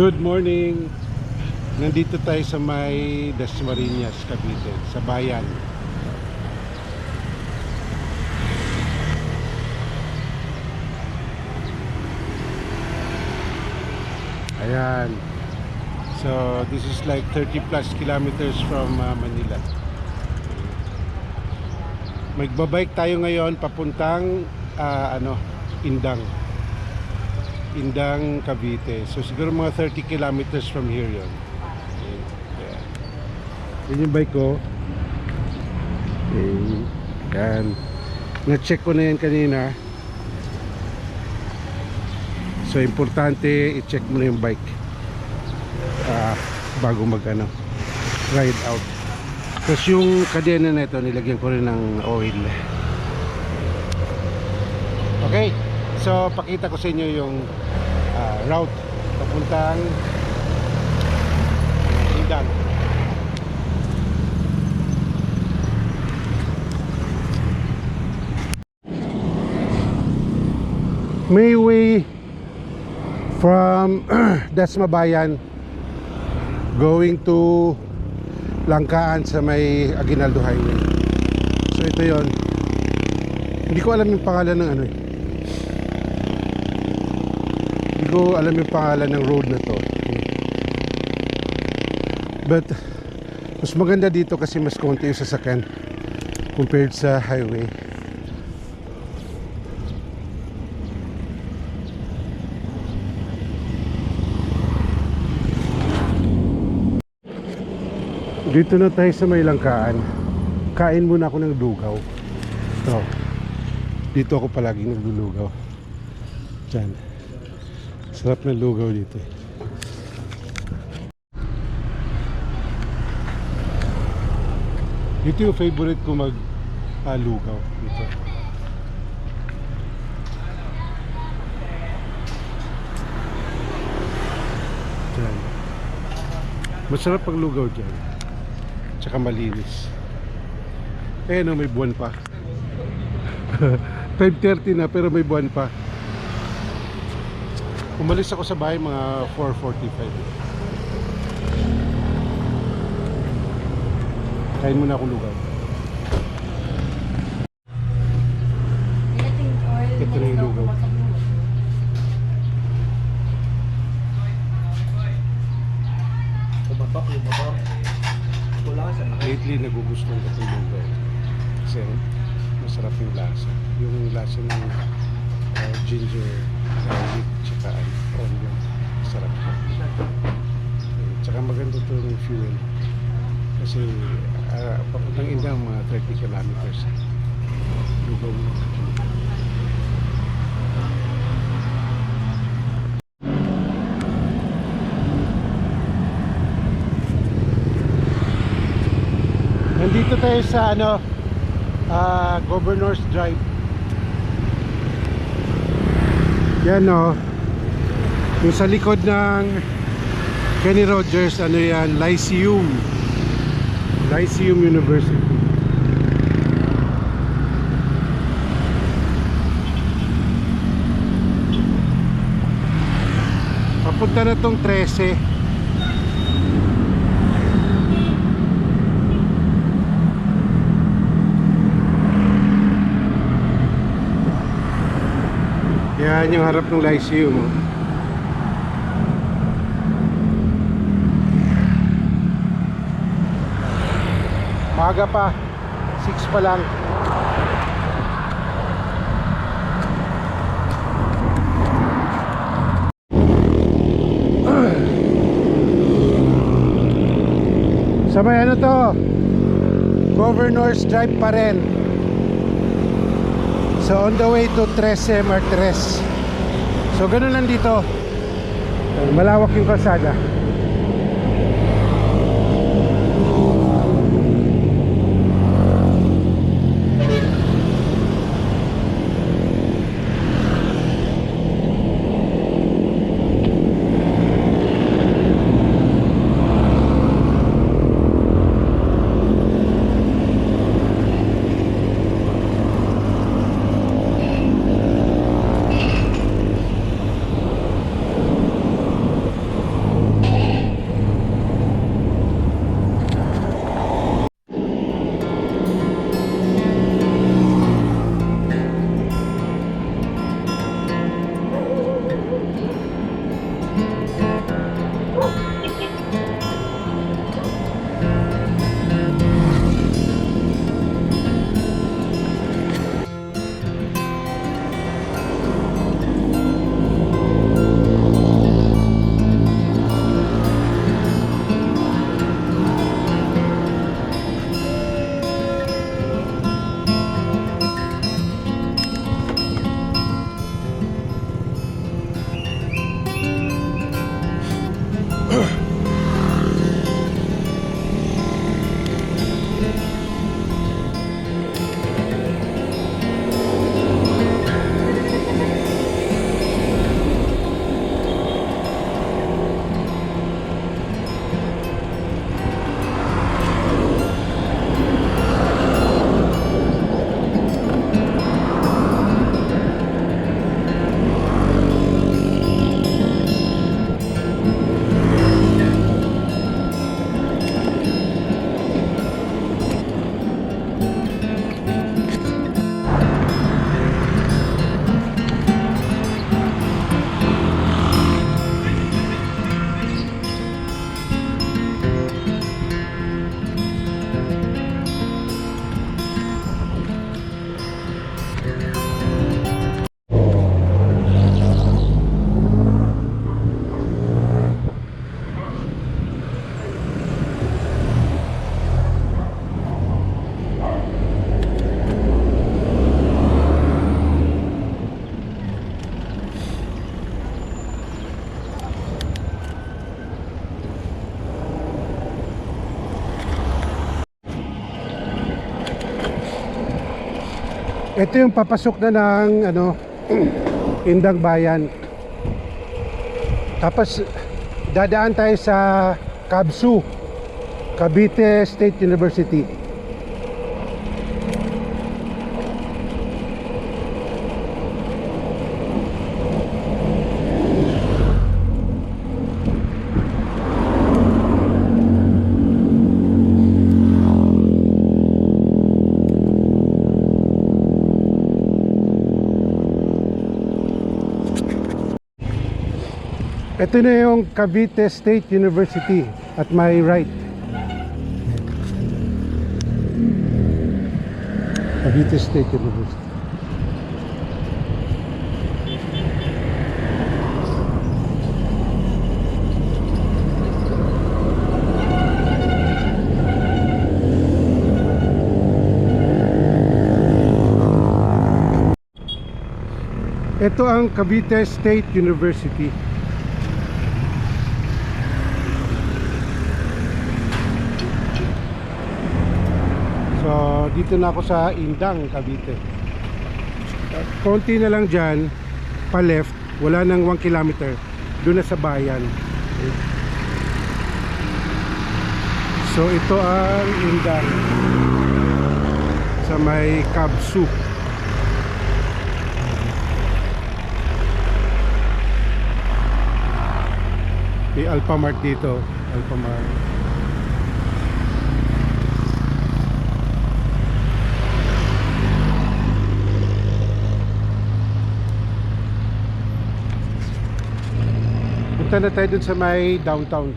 Good morning! Nandito tayo sa may Dasmariñas, Cavite, sa bayan. Ayan. So, this is like 30 plus kilometers from uh, Manila. Magbabike tayo ngayon papuntang ah, ano, Indang. Indang, Cavite. So siguro mga 30 kilometers from here yon. Ayan. Yan yung bike ko. Okay. Yan. Na-check ko na yan kanina. So importante i-check mo na yung bike ah, bago mag ano, ride out. Tapos yung kadena na ito nilagyan ko rin ng oil. Okay. So pakita ko sa inyo yung ah, route papuntang Indang. May way from Dasmabayan going to Langkaan sa may Aguinaldo Highway. So ito yon. Hindi ko alam yung pangalan ng ano eh. Hindi ko alam yung pangalan ng road na to. But mas maganda dito kasi mas konti yung sasakyan compared sa highway. Dito na tayo sa may langkaan. Kain muna ako ng lugaw. Ito. Dito ako palagi naglulugaw. Diyan. Sarap ng lugaw dito. Dito yung favorite ko mag ah, lugaw. Dito. Diyan. Masarap pag lugaw dyan. Tsaka malinis. Eh no, may buwan pa. 5.30 na pero may buwan pa. Umalis ako sa bahay mga 4.45. Kain muna akong lugaw. Ito na yung lugaw. Kumatok yung motor. Lately nagugustuhan ko itong lugaw. Kasi masarap yung lasa. Yung lasa ng uh, ginger, garlic, tsaka ano, onion. Eh, Tsaka maganda ito ng fuel. Kasi uh, papuntang Indang mga 30 kilometers. Lugaw mo. Nandito tayo sa ano ah, Governor's Drive. Yan o. Yung sa likod ng Kenny Rogers, ano yan, Lyceum. Lyceum University. Papunta na tong 13. Yan yung harap ng Lyceum. oh. Maga pa. 6 pa lang. Sa may ano to? Governor's Drive pa rin. So on the way to 13 Martires. So ganun lang dito. Malawak yung kalsada. Ito yung papasok na ng ano, Indang Bayan. Tapos dadaan tayo sa Kabsu, Cavite State University. Ito na yung Cavite State University at my right. Cavite State University. Ito ang Cavite State University. So, dito na ako sa Indang, Cavite. Konti na lang dyan, pa left, wala nang 1 kilometer. Doon na sa bayan. So, ito ang Indang. Sa may Kabsu. May Alphamart dito. Alphamart. Punta na tayo dun sa may downtown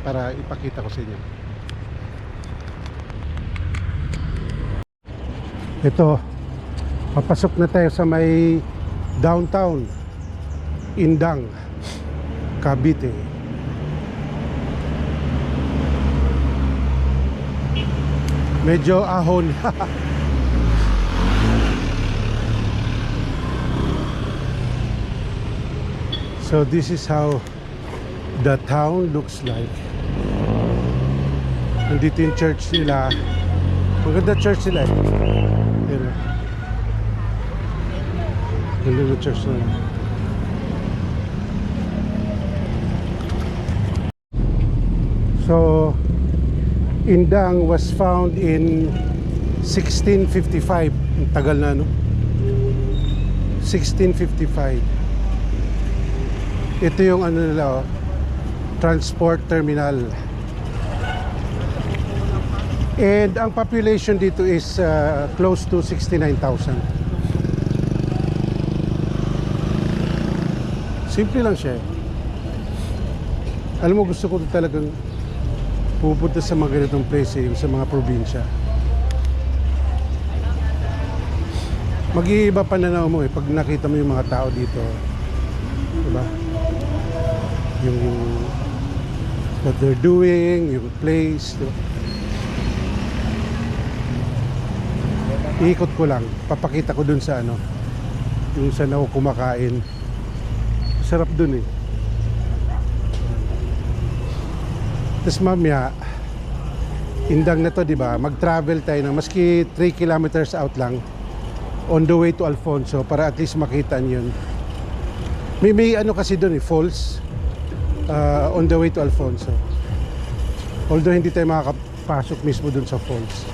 para ipakita ko sa inyo. Ito, papasok na tayo sa may downtown Indang, Cavite. Medyo ahon. So this is how the town looks like. Nandito yung church nila. Maganda church nila eh. Yan. Ganda yung church nila. So, Indang was found in 1655. Ang tagal na, no? 1655. Ito yung ano nila, oh, transport terminal. And ang population dito is uh, close to 69,000. Simple lang siya. eh. Alam mo, gusto ko talagang pupunta sa mga ganitong place, eh, sa mga probinsya. Mag-iiba pananaw mo eh, pag nakita mo yung mga tao dito. Diba? Yung what they're doing, yung place. Diba? Iikot ko lang, papakita ko dun sa ano, yung saan ako kumakain. Sarap dun eh. Tapos mamaya, indang na to, di ba? Mag-travel tayo ng maski 3 kilometers out lang on the way to Alfonso para at least makita niyo. May, may ano kasi doon eh, falls uh, on the way to Alfonso. Although hindi tayo makakapasok mismo doon sa falls.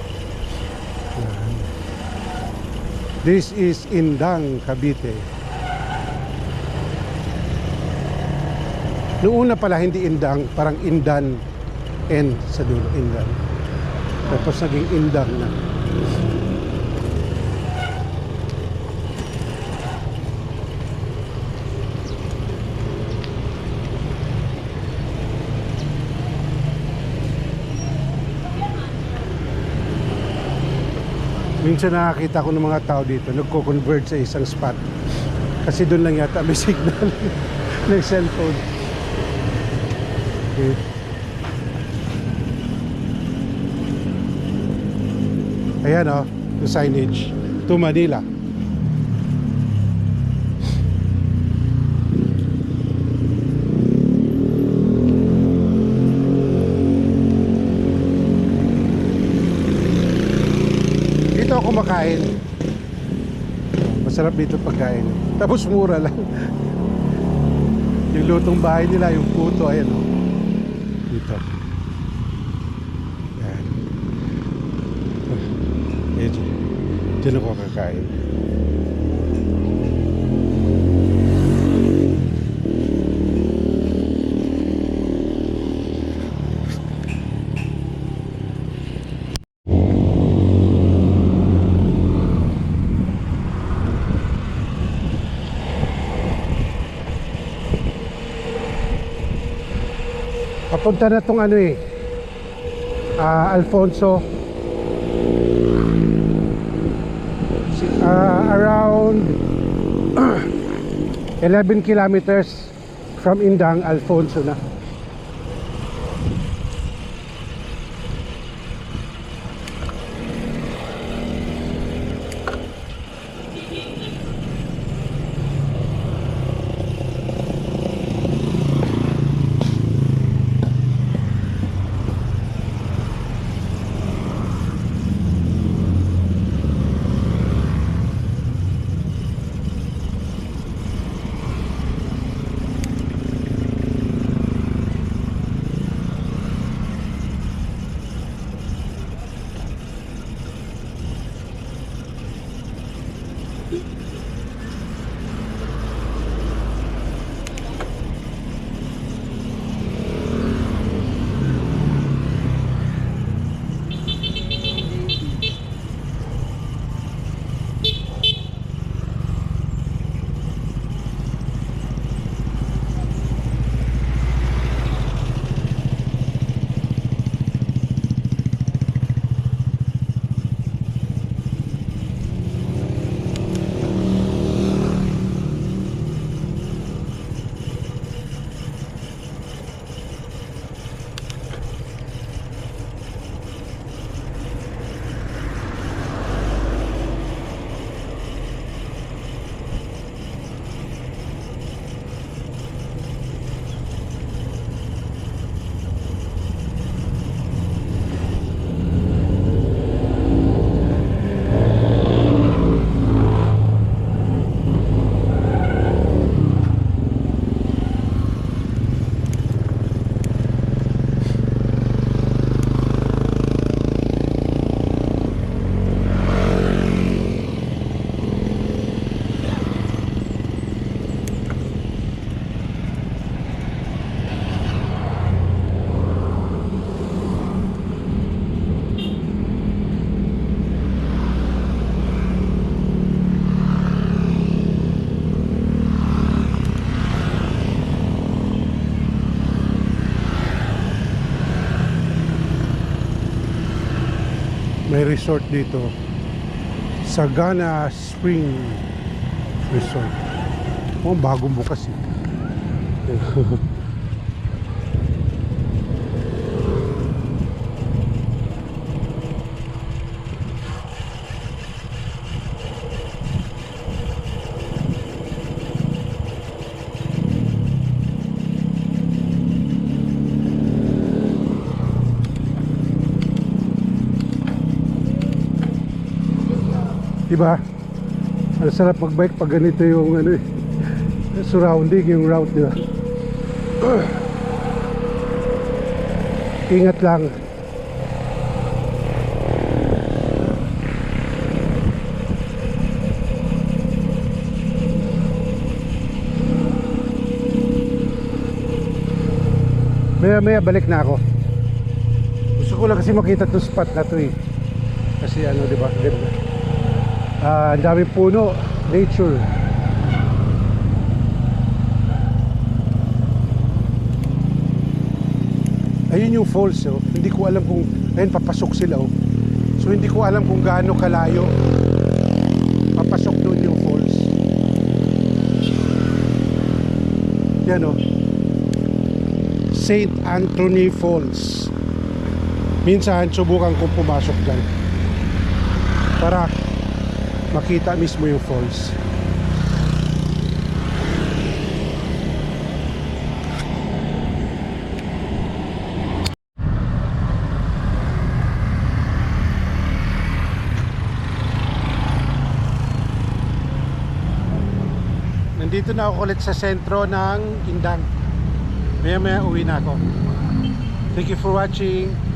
This is Indang, Cavite. Noong una pala hindi Indang, parang Indan N sa dulo, Indan. Tapos naging Indang na. Minsan nakakita ko ng mga tao dito, nagko-convert sa isang spot. Kasi doon lang yata may signal ng cellphone. Okay. Ayan o, oh, yung signage. To Manila. Dito ako kumakain. Masarap dito pagkain. Tapos mura lang. yung lutong bahay nila, yung puto, ayan o. Dito. Yan. Medyo. Diyan ako kakain. Papunta na tong ano eh. ah, Alfonso. Ah, around 11 kilometers from Indang, Alfonso na. May resort dito. Sagana Spring Resort. Oh, bagong bukas eh. Diba? Ang sarap magbike pag ganito yung ano eh, surrounding, yung route, diba? Ingat lang. Maya maya balik na ako. Gusto ko lang kasi makita itong spot na to eh. Kasi ano, di ba? Ganda. Ah, ang daming puno, nature. Ayun yung falls, oh. Hindi ko alam kung ayun papasok sila, oh. So hindi ko alam kung gaano kalayo papasok doon yung falls. Yan, oh. St. Anthony Falls. Minsan subukan kong pumasok dyan para makita mismo yung falls. Nandito na ako ulit sa sentro ng Indang. Maya maya uwi na ako. Thank you for watching.